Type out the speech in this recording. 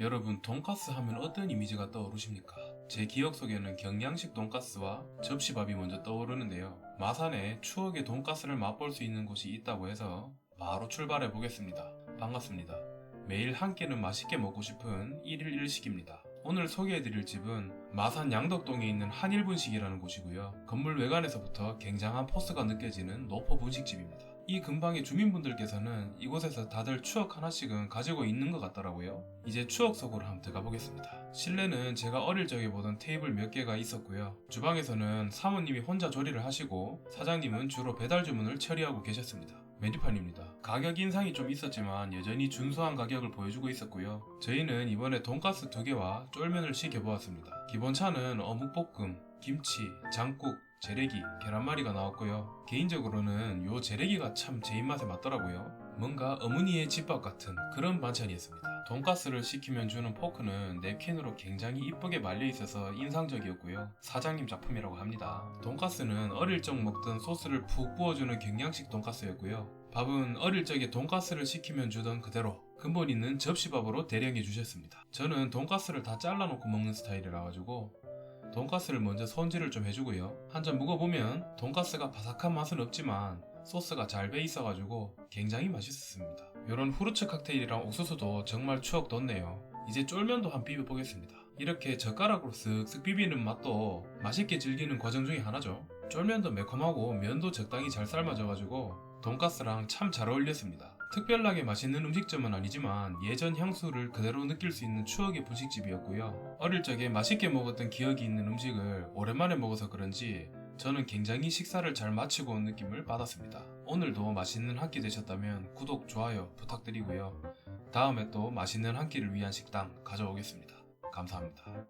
여러분 돈가스 하면 어떤 이미지가 떠오르십니까? 제 기억 속에는 경양식 돈가스와 접시밥이 먼저 떠오르는데요. 마산에 추억의 돈가스를 맛볼 수 있는 곳이 있다고 해서 바로 출발해 보겠습니다. 반갑습니다. 매일 한 끼는 맛있게 먹고 싶은 1일 1식입니다. 오늘 소개해드릴 집은 마산 양덕동에 있는 한일분식이라는 곳이고요. 건물 외관에서부터 굉장한 포스가 느껴지는 노포 분식집입니다. 이 근방의 주민분들께서는 이곳에서 다들 추억 하나씩은 가지고 있는 것 같더라고요. 이제 추억 속으로 한번 들어가 보겠습니다. 실내는 제가 어릴 적에 보던 테이블 몇 개가 있었고요. 주방에서는 사모님이 혼자 조리를 하시고 사장님은 주로 배달 주문을 처리하고 계셨습니다. 메뉴판입니다. 가격 인상이 좀 있었지만 여전히 준수한 가격을 보여주고 있었고요. 저희는 이번에 돈가스 두 개와 쫄면을 시켜보았습니다. 기본차는 어묵볶음, 김치, 장국, 재래기, 계란말이가 나왔고요. 개인적으로는 요 재래기가 참 제 입맛에 맞더라고요. 뭔가 어머니의 집밥 같은 그런 반찬이었습니다. 돈가스를 시키면 주는 포크는 냅킨으로 굉장히 이쁘게 말려 있어서 인상적이었고요. 사장님 작품이라고 합니다. 돈가스는 어릴 적 먹던 소스를 푹 부어주는 경양식 돈가스였고요. 밥은 어릴 적에 돈가스를 시키면 주던 그대로 근본 있는 접시밥으로 대령해 주셨습니다. 저는 돈가스를 다 잘라놓고 먹는 스타일이라 가지고 돈가스를 먼저 손질을 좀 해주고요. 한점 묵어보면 돈가스가 바삭한 맛은 없지만 소스가 잘 배 있어가지고 굉장히 맛있었습니다. 이런 후르츠 칵테일이랑 옥수수도 정말 추억 돋네요. 이제 쫄면도 한 비벼보겠습니다. 이렇게 젓가락으로 쓱쓱 비비는 맛도 맛있게 즐기는 과정 중에 하나죠. 쫄면도 매콤하고 면도 적당히 잘 삶아져가지고 돈가스랑 참 잘 어울렸습니다. 특별하게 맛있는 음식점은 아니지만 예전 향수를 그대로 느낄 수 있는 추억의 분식집이었고요. 어릴 적에 맛있게 먹었던 기억이 있는 음식을 오랜만에 먹어서 그런지 저는 굉장히 식사를 잘 마치고 온 느낌을 받았습니다. 오늘도 맛있는 한 끼 되셨다면 구독, 좋아요 부탁드리고요. 다음에 또 맛있는 한 끼를 위한 식당 가져오겠습니다. 감사합니다.